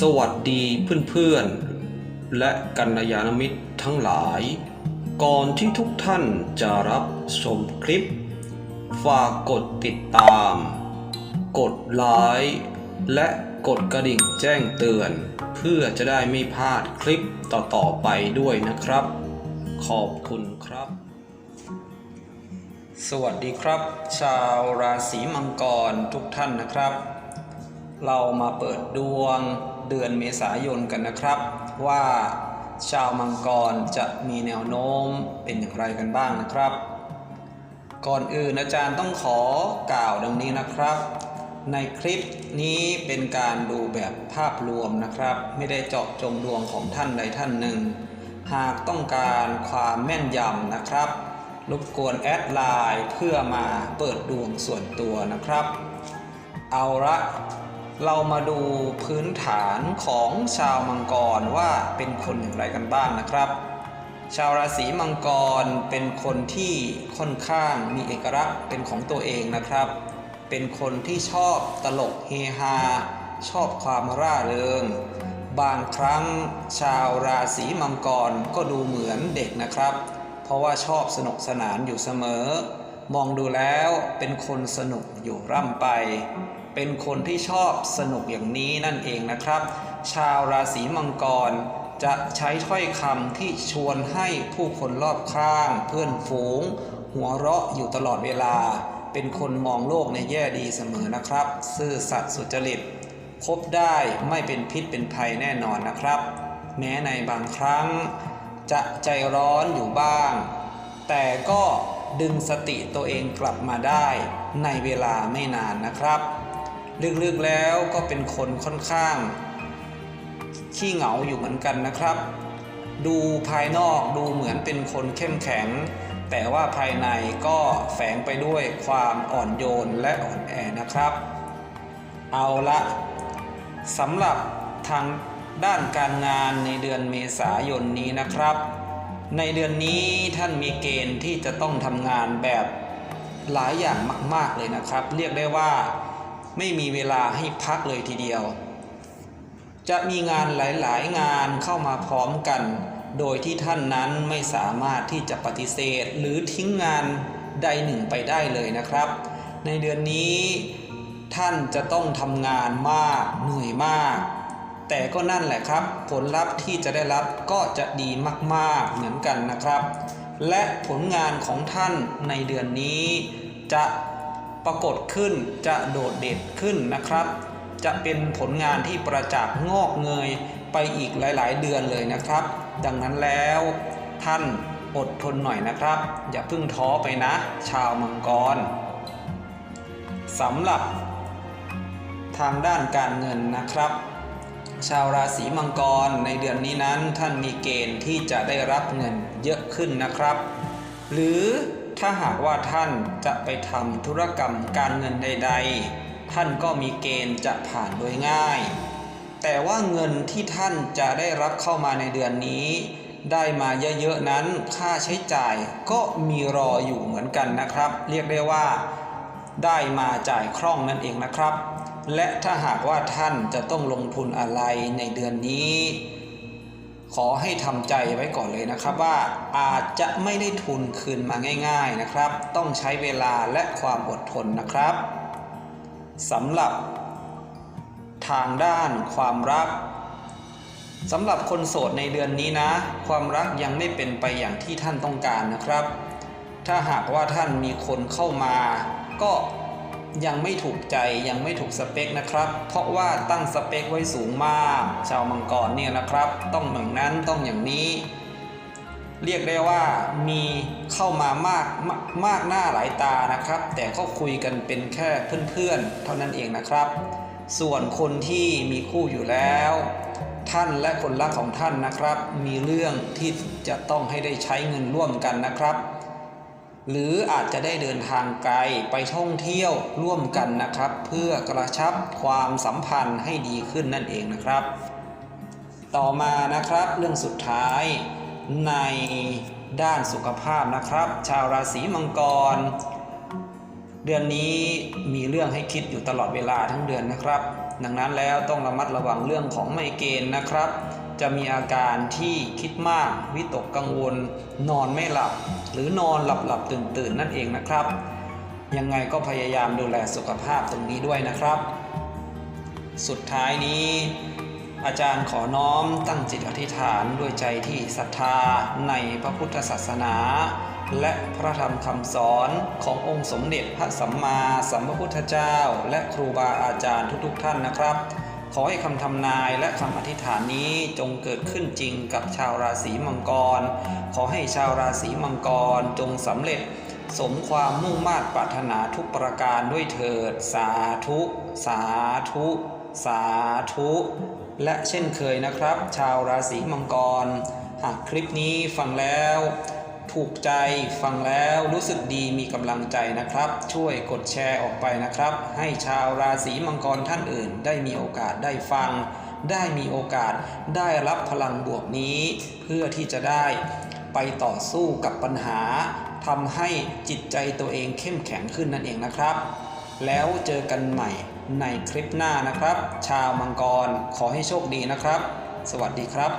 สวัสดีเพื่อนๆ และกัลยาณมิตรทั้งหลาย ก่อนที่ทุกท่านจะรับชมคลิป ฝากกดติดตาม กดไลค์และกดกระดิ่งแจ้งเตือน เพื่อจะได้ไม่พลาดคลิปต่อๆไปด้วยนะครับ ขอบคุณครับ สวัสดีครับ ชาวราศีมังกรทุกท่านนะครับ เรามาเปิดดวงเดือนเมษายนกันนะครับ ว่าชาวมังกรจะมีแนวโน้มเป็นอย่างไรกันบ้างนะครับ ก่อนอื่นอาจารย์ต้องขอกล่าวดังนี้นะครับ ในคลิปนี้เป็นการดูแบบภาพรวมนะครับ ไม่ได้เจาะจงดวงของท่านใดท่านหนึ่ง หากต้องการความแม่นยำนะครับ รบกวนแอดไลน์เพื่อมาเปิดดวงส่วนตัวนะครับ เอาละ เรามาดูพื้นฐานของชาวมังกรว่าเป็นคนอย่างไรกันบ้างนะครับ ชาวราศีมังกรเป็นคนที่ค่อนข้างมีเอกลักษณ์เป็นของตัวเองนะครับ เป็นคนที่ชอบตลกเฮฮาชอบความร่าเริง บางครั้งชาวราศีมังกรก็ดูเหมือนเด็กนะครับ เพราะว่าชอบสนุกสนานอยู่เสมอ มองดูแล้วเป็นคนสนุกอยู่ร่ำไป เป็นคนที่ชอบสนุกอย่างนี้นั่นเองนะครับ ชาวราศีมังกรจะใช้ถ้อยคำที่ชวนให้ผู้คนรอบข้าง เพื่อนฝูง หัวเราะอยู่ตลอดเวลา เป็นคนมองโลกในแง่ดีเสมอนะครับ ซื่อสัตย์สุจริตคบได้ไม่เป็นพิษเป็นภัยแน่นอนนะครับ แม้ในบางครั้ง จะใจร้อนอยู่บ้าง แต่ก็ดึงสติตัวเองกลับมาได้ในเวลาไม่นานนะครับ ลึกๆแล้วก็เป็นคนค่อนข้าง ขี้เหงาอยู่เหมือนกันนะครับ ดูภายนอกดูเหมือนเป็นคนเข้มแข็ง แต่ว่าภายในก็แฝงไปด้วยความอ่อนโยนและอ่อนแอนะครับ เอาละสำหรับทางด้านการงานในเดือนเมษายนนี้นะครับ ในเดือนนี้ท่านมีเกณฑ์ที่จะต้องทำงานแบบหลายอย่างมาก ๆเลยนะครับ เรียกได้ว่า ไม่มีเวลาให้พักเลยทีเดียว จะมีงานหลาย ๆ งานเข้ามาพร้อมกัน โดยที่ท่านนั้นไม่สามารถที่จะปฏิเสธหรือทิ้งงานใดหนึ่งไปได้เลยนะครับ ในเดือนนี้ท่านจะต้องทำงานมากเหนื่อยมาก แต่ก็นั่นแหละครับ ผลลัพธ์ที่จะได้รับก็จะดีมาก ๆ เหมือนกันนะครับ และผลงานของท่านในเดือนนี้จะ ปรากฏขึ้นจะโดดเด่นขึ้นนะครับ จะเป็นผลงานที่ประจักษ์งอกเงยไปอีกหลาย ๆ เดือนเลยนะครับ ดังนั้นแล้วท่านอดทนหน่อยนะครับ อย่าเพิ่งท้อไปนะ ชาวมังกรสำหรับ ทางด้านการเงินนะครับ ชาวราศีมังกรในเดือนนี้นั้นท่านมีเกณฑ์ที่จะได้รับเงินเยอะขึ้นนะครับ หรือ ถ้าหากว่าท่านจะไปทำธุรกรรมการเงินใด ๆ ท่านก็มีเกณฑ์จะผ่านโดยง่าย แต่ว่าเงินที่ท่านจะได้รับเข้ามาในเดือนนี้ ได้มาเยอะๆนั้นค่าใช้จ่ายก็มีรออยู่เหมือนกันนะครับ เรียกได้ว่า ได้มาจ่ายคล่องนั่นเองนะครับ และถ้าหากว่าท่านจะต้องลงทุนอะไรในเดือนนี้ ขอให้ทำใจไว้ก่อนเลยนะครับว่าอาจจะไม่ได้ทุนคืนมาง่าย ๆนะครับ ต้องใช้เวลาและความอดทนนะครับสำหรับ ทางด้านความรักสำหรับคนโสดในเดือนนี้นะ ความรักยังไม่เป็นไปอย่างที่ท่านต้องการนะครับ ถ้าหากว่าท่านมีคนเข้ามา ก็ ยังไม่ถูกใจยังไม่ถูกสเปคนะครับ เพราะว่าตั้งสเปคไว้สูงมาก ชาวมังกรเนี่ยนะครับ ต้องอย่างนั้นต้องอย่างนี้ เรียกได้ว่ามีเข้ามามากมากมากหน้าหลายตานะครับ แต่ก็คุยกันเป็นแค่เพื่อนๆ เท่านั้นเองนะครับ ส่วนคนที่มีคู่อยู่แล้ว ท่านและคนรักของท่านนะครับ มีเรื่องที่จะต้องให้ได้ใช้เงินร่วมกันนะครับ หรืออาจจะได้เดินทางไกลไปท่องเที่ยวร่วมกันนะครับ เพื่อกระชับความสัมพันธ์ให้ดีขึ้นนั่นเองนะครับ ต่อมานะครับเรื่องสุดท้ายในด้านสุขภาพนะครับ ชาวราศีมังกร เดือนนี้มีเรื่องให้คิดอยู่ตลอดเวลาทั้งเดือนนะครับ ดังนั้นแล้วต้องระมัดระวังเรื่องของไมเกรนนะครับ จะมีอาการที่คิดมากวิตกกังวล นอนไม่หลับ หรือนอนหลับหลับตื่นตื่นนั่นเองนะครับ ยังไงก็พยายามดูแลสุขภาพตรงนี้ด้วยนะครับ สุดท้ายนี้ อาจารย์ขอน้อมตั้งจิตอธิษฐานด้วยใจที่ศรัทธาในพระพุทธศาสนา และพระธรรมคำสอนขององค์สมเด็จพระสัมมาสัมพุทธเจ้า และครูบาอาจารย์ทุกๆ ท่านนะครับ ขอให้คำทำนายและคำอธิษฐานนี้จงเกิดขึ้นจริงกับชาวราศีมังกร ขอให้ชาวราศีมังกรจงสำเร็จ สมความมุ่งมา่ปรารถนาทุกประการด้วยเถิด สาธุ สาธุ สาธุ และเช่นเคยนะครับ ชาวราศีมังกร หากคลิปนี้ฟังแล้ว ถูกใจฟังแล้วรู้สึกดีมีกำลังใจนะครับ ช่วยกดแชร์ออกไปนะครับ ให้ชาวราศีมังกรท่านอื่น ได้มีโอกาสได้ฟัง ได้มีโอกาสได้รับพลังบวกนี้ เพื่อที่จะได้ไปต่อสู้กับปัญหาทำให้จิตใจตัวเองเข้มแข็งขึ้นนั่นเองนะครับ แล้วเจอกันใหม่ในคลิปหน้านะครับ ชาวมังกรขอให้โชคดีนะครับ สวัสดีครับ